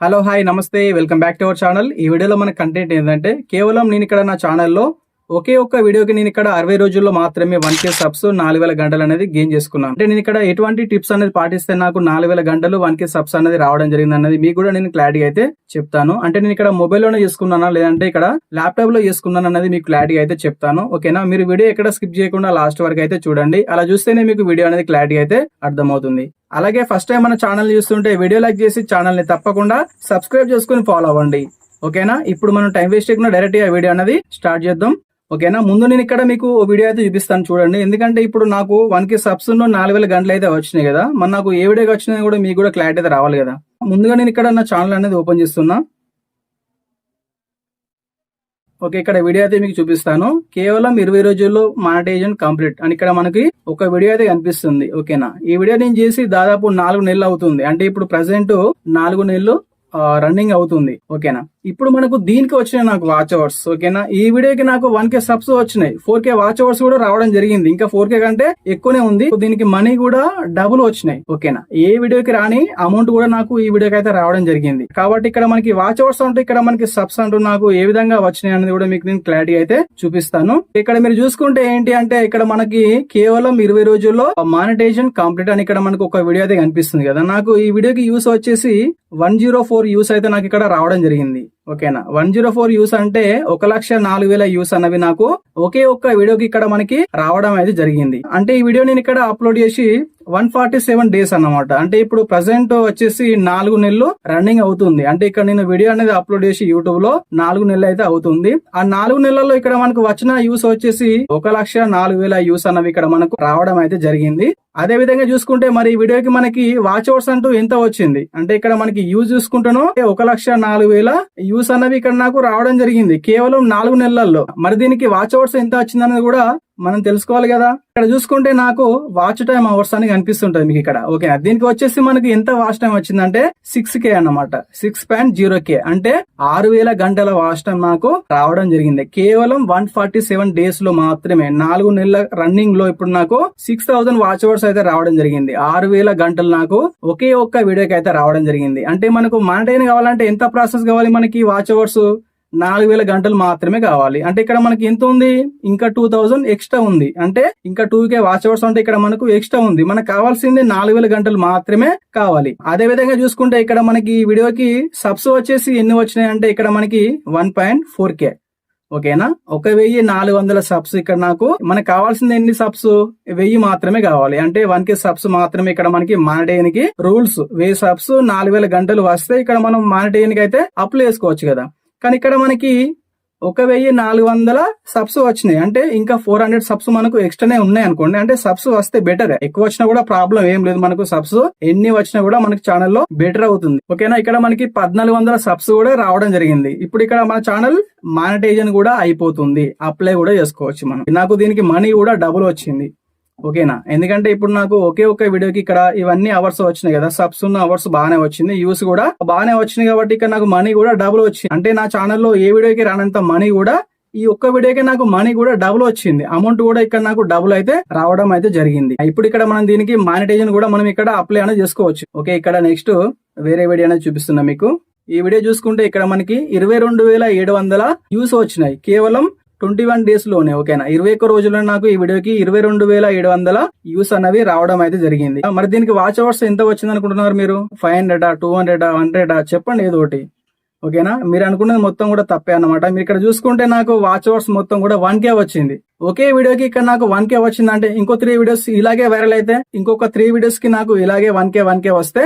Hello hi నమస్తే welcome back to our channel ఈ వీడియోలో మన కంటెంట్ ఏంటంటే కేవలం నేను ఇక్కడ నా ఛానల్లో ఒకే ఒక్క వీడియోకి నేను ఇక్కడ అరవై రోజుల్లో మాత్రమే వన్ కే సబ్స్ నాలుగు వేల గంటలు అనేది గెయిన్ చేసుకున్నాను. అంటే నేను ఇక్కడ ఎటువంటి టిప్స్ అనేది పాటిస్తే నాకు నాలుగు వేల గంటలు వన్ కే సబ్స్ అనేది రావడం జరిగింది అనేది మీకు కూడా నేను క్లారిటీ అయితే చెప్తాను. అంటే నేను ఇక్కడ మొబైల్లోనే చేసుకున్నానా? లేదంటే ఇక్కడ ల్యాప్టాప్లో చేసుకున్నాను అనేది మీకు క్లారిటీ అయితే చెప్తాను. ఓకేనా మీరు వీడియో ఎక్కడ స్కిప్ చేయకుండా లాస్ట్ వరకు అయితే చూడండి. అలా చూస్తేనే మీకు వీడియో అనేది క్లారిటీ అయితే అర్థమవుతుంది. అలాగే ఫస్ట్ టైం మన ఛానల్ చూస్తుంటే వీడియో లైక్ చేసి ఛానల్ని తప్పకుండా సబ్స్క్రైబ్ చేసుకుని ఫాలో అవ్వండి. ఓకేనా ఇప్పుడు మనం టైం వేస్ట్ చేయకుండా డైరెక్ట్గా వీడియో అనేది స్టార్ట్ చేద్దాం. ఓకేనా? ముందు నేను ఇక్కడ మీకు ఓ వీడియో అయితే చూపిస్తాను చూడండి. ఎందుకంటే ఇప్పుడు నాకు వన్కి సబ్స్ నాలుగు వేల గంటలు అయితే వచ్చినాయి కదా. మరి నాకు ఏ వీడియోకి వచ్చినా కూడా మీకు కూడా క్లారిటీ అయితే రావాలి కదా. ముందుగా నేను ఇక్కడ నా ఛానల్ అనేది ఓపెన్ చేస్తున్నా. ఓకే ఇక్కడ వీడియో అయితే మీకు చూపిస్తాను. కేవలం ఇరవై రోజుల్లో మానిటైజేషన్ కంప్లీట్ అని ఇక్కడ మనకి ఒక వీడియో అయితే కనిపిస్తుంది. ఓకేనా? ఈ వీడియో నేను చేసి దాదాపు నాలుగు నెలలు అవుతుంది. అంటే ఇప్పుడు ప్రజెంట్ నాలుగు నెలలు రన్నింగ్ అవుతుంది. ఓకేనా? ఇప్పుడు మనకు దీనికి వచ్చినాయి నాకు వాచ్ అవర్స్ ఓకేనా ఈ వీడియోకి నాకు వన్ కే సబ్స్ వచ్చినాయి. ఫోర్ కే వాచ్ అవర్స్ కూడా రావడం జరిగింది. ఇంకా ఫోర్ కే కంటే ఎక్కువనే ఉంది. దీనికి మనీ కూడా డబుల్ వచ్చినాయి ఓకేనా ఏ వీడియోకి రాని అమౌంట్ కూడా నాకు ఈ వీడియోకి అయితే రావడం జరిగింది. కాబట్టి ఇక్కడ మనకి వాచ్ అవర్స్ అంటూ ఇక్కడ మనకి సబ్స్ అంటూ నాకు ఏ విధంగా వచ్చినాయి అనేది కూడా మీకు నేను క్లారిటీ అయితే చూపిస్తాను. ఇక్కడ మీరు చూసుకుంటే ఏంటి అంటే ఇక్కడ మనకి కేవలం ఇరవై రోజుల్లో మానిటైజేషన్ కంప్లీట్ అని ఇక్కడ మనకు ఒక వీడియో అయితే కనిపిస్తుంది కదా? నాకు ఈ వీడియోకి యూస్ వచ్చేసి వన్ జీరో ఫోర్ యూస్ అయితే నాకు ఇక్కడ రావడం జరిగింది. ఓకేనా? వన్ జీరో ఫోర్ యూస్ అంటే ఒక లక్ష నాలుగు వేల యూస్ అన్నవి నాకు ఒకే ఒక్క వీడియోకి ఇక్కడ మనకి రావడం అయితే జరిగింది. అంటే ఈ వీడియో నేను ఇక్కడ అప్లోడ్ చేసి వన్ ఫార్టీ సెవెన్ డేస్ అన్నమాట. అంటే ఇప్పుడు ప్రజెంట్ వచ్చేసి నాలుగు నెలలు రన్నింగ్ అవుతుంది. అంటే ఇక్కడ నేను వీడియో అనేది అప్లోడ్ చేసి యూట్యూబ్లో నాలుగు నెలలు అయితే అవుతుంది. ఆ నాలుగు నెలల్లో ఇక్కడ మనకు వచ్చిన యూస్ వచ్చేసి ఒక లక్ష నాలుగు వేల యూస్ అన్నవి ఇక్కడ మనకు రావడం అయితే జరిగింది. అదే విధంగా చూసుకుంటే మరి ఈ వీడియోకి మనకి వాచ్ అవర్స్ అంటూ ఎంత వచ్చింది? అంటే ఇక్కడ మనకి యూజ్ చూసుకుంటాను ఒక లక్ష నాలుగు వేల యూస్ అన్నవి ఇక్కడ నాకు రావడం జరిగింది. కేవలం నాలుగు నెలల్లో. మరి దీనికి వాచ్ అవర్స్ ఎంత వచ్చిందన్నది కూడా మనం తెలుసుకోవాలి కదా? ఇక్కడ చూసుకుంటే నాకు వాచ్ టైం అవర్స్ అని కనిపిస్తుంటది మీకు ఇక్కడ. ఓకే దీనికి వచ్చేసి మనకి ఎంత వాచ్ టైం వచ్చిందంటే సిక్స్ కే అన్నమాట. సిక్స్ పాయింట్ జీరో కే అంటే ఆరు వేల గంటల వాచ్ టైం నాకు రావడం జరిగింది. కేవలం వన్ ఫార్టీ సెవెన్ డేస్లో మాత్రమే. నాలుగు నెలల రన్నింగ్లో ఇప్పుడు నాకు సిక్స్ థౌసండ్ వాచ్ అవర్స్ అయితే రావడం జరిగింది. ఆరు వేల గంటలు నాకు ఒకే ఒక్క వీడియోకి అయితే రావడం జరిగింది. అంటే మనకు మానిటైన్ కావాలంటే ఎంత ప్రాసెస్ కావాలి మనకి వాచ్ అవర్స్ నాలుగు వేల గంటలు మాత్రమే కావాలి. అంటే ఇక్కడ మనకి ఎంత ఉంది? ఇంకా టూ థౌజండ్ ఎక్స్ట్రా ఉంది. అంటే ఇంకా టూ కే వాచ్ అవర్స్ అంటే ఇక్కడ మనకు ఎక్స్ట్రా ఉంది. మనకు కావాల్సింది నాలుగు వేల గంటలు మాత్రమే కావాలి. అదే విధంగా చూసుకుంటే ఇక్కడ మనకి ఈ వీడియోకి సబ్స్ వచ్చేసి ఎన్ని వచ్చినాయి? అంటే ఇక్కడ మనకి వన్ పాయింట్ ఫోర్ కే ఓకేనా? ఒక వెయ్యి నాలుగు వందల సబ్స్ ఇక్కడ నాకు. మనకు కావాల్సింది ఎన్ని సబ్స్ వెయ్యి మాత్రమే కావాలి. అంటే వన్ కే సబ్స్ మాత్రమే ఇక్కడ మనకి మానిటేయనికి రూల్స్ వెయ్యి సబ్స్ నాలుగు వేల గంటలు వస్తే ఇక్కడ మనం మానిటేయనికి అయితే అప్లై చేసుకోవచ్చు కదా. కానీ ఇక్కడ మనకి ఒక వెయ్యి నాలుగు వందల సబ్స్ వచ్చినాయి. అంటే ఇంకా ఫోర్ హండ్రెడ్ సబ్స్ మనకు ఎక్స్ట్రానే ఉన్నాయి అనుకోండి. అంటే సబ్స్ వస్తే బెటర్ ఎక్కువ వచ్చినా కూడా ప్రాబ్లం ఏం లేదు మనకు సబ్స్ ఎన్ని వచ్చినా కూడా మనకి ఛానల్లో బెటర్ అవుతుంది. ఓకేనా? ఇక్కడ మనకి పద్నాలుగు వందల సబ్స్ కూడా రావడం జరిగింది. ఇప్పుడు ఇక్కడ మన ఛానల్ మానిటైజన్ కూడా అయిపోతుంది. అప్లై కూడా చేసుకోవచ్చు మనం. నాకు దీనికి మనీ కూడా డబుల్ వచ్చింది. ఓకేనా? ఎందుకంటే ఇప్పుడు నాకు ఒకే ఒకే వీడియోకి ఇక్కడ ఇవన్నీ అవర్స్ వచ్చినాయి కదా. సబ్స్ ఉన్న అవర్స్ బాగానే వచ్చింది. యూస్ కూడా బాగానే వచ్చినాయి కాబట్టి ఇక్కడ నాకు మనీ కూడా డబుల్ వచ్చింది. అంటే నా ఛానల్లో ఏ వీడియోకి రానంత మనీ కూడా ఈ ఒక్క వీడియోకి నాకు మనీ కూడా డబుల్ వచ్చింది. అమౌంట్ కూడా ఇక్కడ నాకు డబుల్ అయితే రావడం అయితే జరిగింది. ఇప్పుడు ఇక్కడ మనం దీనికి మానిటైజన్ కూడా మనం ఇక్కడ అప్లై అనేది చేసుకోవచ్చు. ఓకే ఇక్కడ నెక్స్ట్ వేరే వీడియో అనేది చూపిస్తున్నా మీకు. ఈ వీడియో చూసుకుంటే ఇక్కడ మనకి ఇరవై రెండు వేల ఏడు వందల యూస్ వచ్చినాయి. కేవలం ట్వంటీ వన్ డేస్లోనే ఓకేనా? ఇరవై ఒక్క రోజుల్లో నాకు ఈ వీడియోకి ఇరవై రెండు వేల ఏడు వందల యూస్ అనేవి రావడం అయితే జరిగింది. మరి దీనికి వాచ్ అవర్స్ ఎంత వచ్చింది అనుకుంటున్నారు మీరు? Five hundred two hundred hundred? చెప్పండి ఏదో ఒకటి. ఓకేనా? మీరు అనుకున్నది మొత్తం కూడా తప్పే అన్నమాట. మీరు ఇక్కడ చూసుకుంటే నాకు వాచ్ అవర్స్ మొత్తం కూడా వన్ కే వచ్చింది. ఒకే వీడియోకి ఇక్కడ నాకు వన్ కే వచ్చింది అంటే ఇంకో త్రీ వీడియోస్ ఇలాగే వైరల్ అయితే ఇంకొక త్రీ వీడియోస్కి నాకు ఇలాగే వన్ కే వన్ కే వస్తే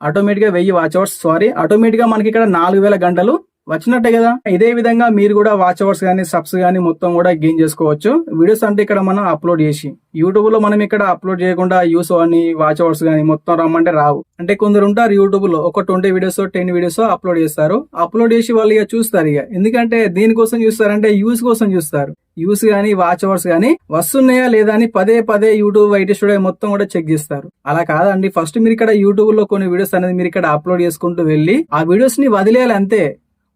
ఆటోమేటిక్గా వెయ్యి వాచ్ అవర్స్ సారీ ఆటోమేటిక్గా మనకి ఇక్కడ నాలుగు వేల గంటలు వచ్చినట్టే కదా? ఇదే విధంగా మీరు కూడా వాచ్ అవర్స్ కానీ సబ్స్ కానీ మొత్తం కూడా గెయిన్ చేసుకోవచ్చు. వీడియోస్ అంటే ఇక్కడ మనం అప్లోడ్ చేసి యూట్యూబ్లో మనం ఇక్కడ అప్లోడ్ చేయకుండా యూస్ అని వాచ్ అవర్స్ కానీ మొత్తం రమ్మంటే రావు. అంటే కొందరు ఉంటారు యూట్యూబ్లో ఒక twenty videos ten videos upload చేస్తారు. అప్లోడ్ చేసి వాళ్ళు ఇక చూస్తారు ఇక. ఎందుకంటే దీనికోసం చూస్తారంటే యూస్ కోసం చూస్తారు. యూస్ కానీ వాచ్ అవర్స్ కానీ వస్తున్నాయా లేదా అని పదే పదే యూట్యూబ్ ఐటీ స్టూడియో మొత్తం కూడా చెక్ చేస్తారు. అలా కాదండి. ఫస్ట్ మీరు ఇక్కడ యూట్యూబ్లో కొన్ని వీడియోస్ అనేది మీరు ఇక్కడ అప్లోడ్ చేసుకుంటూ వెళ్ళి ఆ వీడియోస్ని వదిలేయాలి అంతే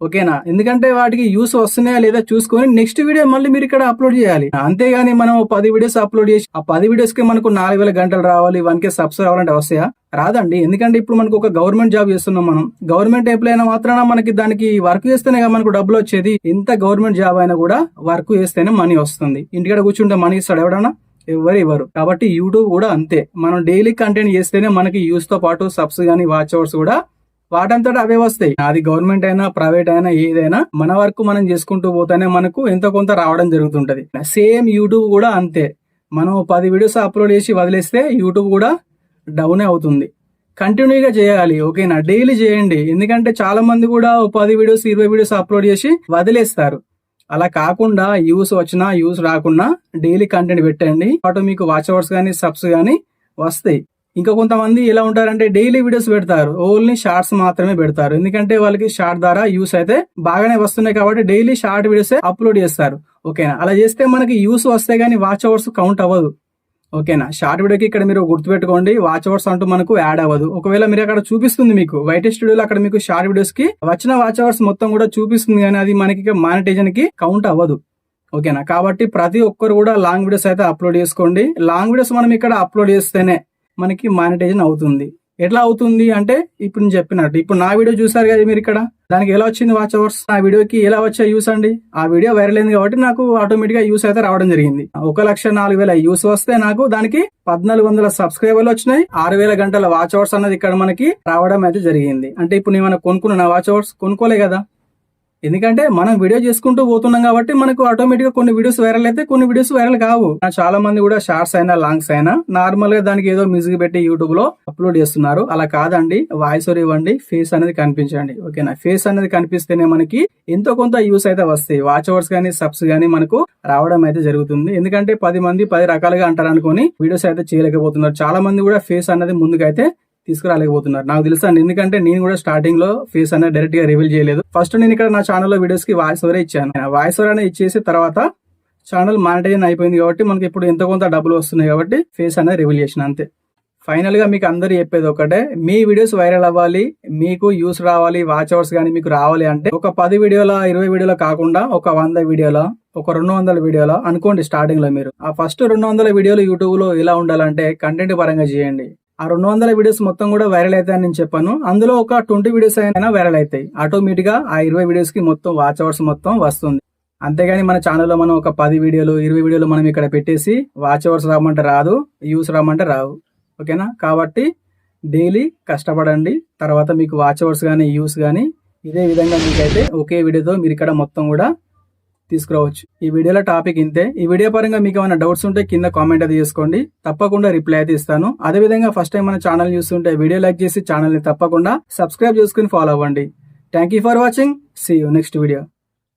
ఓకేనా? ఎందుకంటే వాటికి యూస్ వస్తున్నాయా లేదా చూసుకొని నెక్స్ట్ వీడియో మళ్ళీ మీరు ఇక్కడ అప్లోడ్ చేయాలి. అంతేగాని మనం పది వీడియోస్ అప్లోడ్ చేసి ఆ పది వీడియోస్కి మనకు నాలుగు వేల గంటలు రావాలి వన్ కే సబ్స్ రావాలంటే వస్తాయా రాదండి. ఎందుకంటే ఇప్పుడు మనకు ఒక గవర్నమెంట్ జాబ్ చేస్తున్నాం మనం. గవర్నమెంట్ ఎంప్లాయ్ అయినా మాత్రాన మనకి దానికి వర్క్ చేస్తేనే మనకు డబ్బులు వచ్చేది. ఎంత గవర్నమెంట్ జాబ్ అయినా కూడా వర్క్ చేస్తేనే మనీ వస్తుంది. ఇంటికాడ కూర్చుంటే మనీ ఇస్తాడు ఎవడన్నా? ఎవరు ఇవ్వరు. కాబట్టి యూట్యూబ్ కూడా అంతే. మనం డైలీ కంటెంట్ చేస్తేనే మనకి యూస్తో పాటు సబ్స్ గానీ వాచ్ అవర్స్ కూడా వాటంతట అవే వస్తాయి. అది గవర్నమెంట్ అయినా ప్రైవేట్ అయినా ఏదైనా మన వరకు మనం చేసుకుంటూ పోతేనే మనకు ఎంతో కొంత రావడం జరుగుతుంటది. సేమ్ యూట్యూబ్ కూడా అంతే. మనం పది వీడియోస్ అప్లోడ్ చేసి వదిలేస్తే యూట్యూబ్ కూడా డౌన్ అవుతుంది. కంటిన్యూగా చేయాలి. ఓకేనా? డైలీ చేయండి. ఎందుకంటే చాలా మంది కూడా పది వీడియోస్ ఇరవై వీడియోస్ అప్లోడ్ చేసి వదిలేస్తారు. అలా కాకుండా యూస్ వచ్చినా యూస్ రాకున్నా డైలీ కంటెంట్ పెట్టండి. అటు మీకు వాచ్ అవర్స్ కానీ సబ్స్ కానీ వస్తాయి. ఇంకా కొంతమంది ఎలా ఉంటారంటే డైలీ వీడియోస్ పెడతారు. ఓన్లీ షార్ట్స్ మాత్రమే పెడతారు. ఎందుకంటే వాళ్ళకి షార్ట్ ద్వారా యూస్ అయితే బాగానే వస్తున్నాయి కాబట్టి డైలీ షార్ట్ వీడియోస్ అప్లోడ్ చేస్తారు. ఓకేనా అలా చేస్తే మనకి యూస్ వస్తే కానీ వాచ్ అవర్స్ కౌంట్ అవ్వదు. ఓకేనా షార్ట్ వీడియోకి ఇక్కడ మీరు గుర్తుపెట్టుకోండి. వాచ్ అవర్స్ అంటూ మనకు యాడ్ అవ్వదు. ఒకవేళ మీరు అక్కడ చూపిస్తుంది మీకు వైట్ స్టూడియోలో అక్కడ మీకు షార్ట్ వీడియోస్కి వచ్చిన వాచ్ అవర్స్ మొత్తం కూడా చూపిస్తుంది కానీ అది మనకి మానిటైజన్కి కౌంట్ అవ్వదు. ఓకేనా కాబట్టి ప్రతి ఒక్కరు కూడా లాంగ్ వీడియోస్ అయితే అప్లోడ్ చేసుకోండి. లాంగ్ వీడియోస్ మనం ఇక్కడ అప్లోడ్ చేస్తేనే మనకి మానిటైజన్ అవుతుంది. ఎట్లా అవుతుంది అంటే ఇప్పుడు నేను చెప్పినట్టు ఇప్పుడు నా వీడియో చూసారు కదా మీరు ఇక్కడ? దానికి ఎలా వచ్చింది వాచ్ అవర్స్ ఆ వీడియోకి ఎలా వచ్చా యూస్ అండి? ఆ వీడియో వైరల్ అయింది కాబట్టి నాకు ఆటోమేటిక్గా యూస్ అయితే రావడం జరిగింది. ఒక లక్ష నాలుగు వేల యూస్ వస్తే నాకు దానికి పద్నాలుగు వందల సబ్స్క్రైబర్లు వచ్చినాయి. ఆరు వేల గంటల వాచ్ అవర్స్ అన్నది ఇక్కడ మనకి రావడం అయితే జరిగింది. అంటే ఇప్పుడు నేను ఏమైనా కొనుక్కున్నా వాచ్ అవర్స్ కొనుక్కోలే కదా. ఎందుకంటే మనం వీడియో చేసుకుంటూ పోతున్నాం కాబట్టి మనకు ఆటోమేటిక్గా కొన్ని వీడియోస్ వైరల్ అయితే కొన్ని వీడియోస్ వైరల్ కావు. చాలా మంది కూడా షార్ట్స్ అయినా లాంగ్స్ అయినా నార్మల్గా దానికి ఏదో మ్యూజిక్ పెట్టి యూట్యూబ్లో అప్లోడ్ చేస్తున్నారు. అలా కాదండి. వాయిస్ ఓవర్ ఇవ్వండి. ఫేస్ అనేది కనిపించండి. ఓకేనా? ఫేస్ అనేది కనిపిస్తేనే మనకి ఎంతో కొంత యూస్ అయితే వస్తాయి. వాచ్ అవర్స్ కానీ సబ్స్ కానీ మనకు రావడం అయితే జరుగుతుంది. ఎందుకంటే పది మంది పది రకాలుగా అంటారు అనుకుని వీడియోస్ అయితే చేయలేకపోతున్నారు. చాలా మంది కూడా ఫేస్ అనేది ముందుకైతే తీసుకురాలేకపోతున్నారు. నాకు తెలుసు అండి. ఎందుకంటే నేను కూడా స్టార్టింగ్లో ఫేస్ అనేది డైరెక్ట్గా రివీల్ చేయలేదు. ఫస్ట్ నేను ఇక్కడ నా ఛానల్లో వీడియోస్కి వాయిస్ ఓవర్ ఇచ్చాను. వాయిస్ ఓవర్ అనేది ఇచ్చేసి తర్వాత ఛానల్ మానిటైజన్ అయిపోయింది కాబట్టి మనకి ఇప్పుడు ఎంతో కొంత డబ్బులు వస్తున్నాయి కాబట్టి ఫేస్ అనేది రివీల్ చేసిన అంతే. ఫైనల్గా మీకు అందరు చెప్పేది ఒకటే మీ వీడియోస్ వైరల్ అవ్వాలి మీకు యూస్ రావాలి వాచ్ అవర్స్ కానీ మీకు రావాలి అంటే ఒక పది వీడియోల ఇరవై వీడియోల కాకుండా ఒక వంద వీడియోల ఒక రెండు వందల వీడియోల అనుకోండి స్టార్టింగ్లో మీరు. ఆ ఫస్ట్ రెండు వందల వీడియోలు యూట్యూబ్లో ఎలా ఉండాలంటే కంటెంట్ పరంగా చేయండి. ఆ రెండు వందల వీడియోస్ మొత్తం కూడా వైరల్ అవుతాయని నేను చెప్పాను. అందులో ఒక ట్వంటీ వీడియోస్ అయినా వైరల్ అవుతాయి. ఆటోమేటిక్గా ఆ ఇరవై వీడియోస్కి మొత్తం వాచ్ అవర్స్ మొత్తం వస్తుంది. అంతేగాని మన ఛానల్లో మనం ఒక పది వీడియోలు ఇరవై వీడియోలు మనం ఇక్కడ పెట్టేసి వాచ్ అవర్స్ రామంటే రాదు యూస్ రామంటే రావు. ఓకేనా కాబట్టి డైలీ కష్టపడండి. తర్వాత మీకు వాచ్ అవర్స్ కానీ యూస్ కానీ ఇదే విధంగా మీకైతే ఒకే వీడియోతో మీరు ఇక్కడ మొత్తం కూడా తీసుకురావచ్చు. ఈ వీడియోలో టాపిక్ ఇంతే. ఈ వీడియో పరంగా మీకు ఏమైనా డౌట్స్ ఉంటే కింద కామెంట్ అది చేసుకోండి. తప్పకుండా రిప్లై అయితే ఇస్తాను. అదే విధంగా ఫస్ట్ టైం మన ఛానల్ చూస్తుంటే వీడియో లైక్ చేసి ఛానల్ని తప్పకుండా సబ్స్క్రైబ్ చేసుకుని ఫాలో అవ్వండి. Thank you for watching see you next video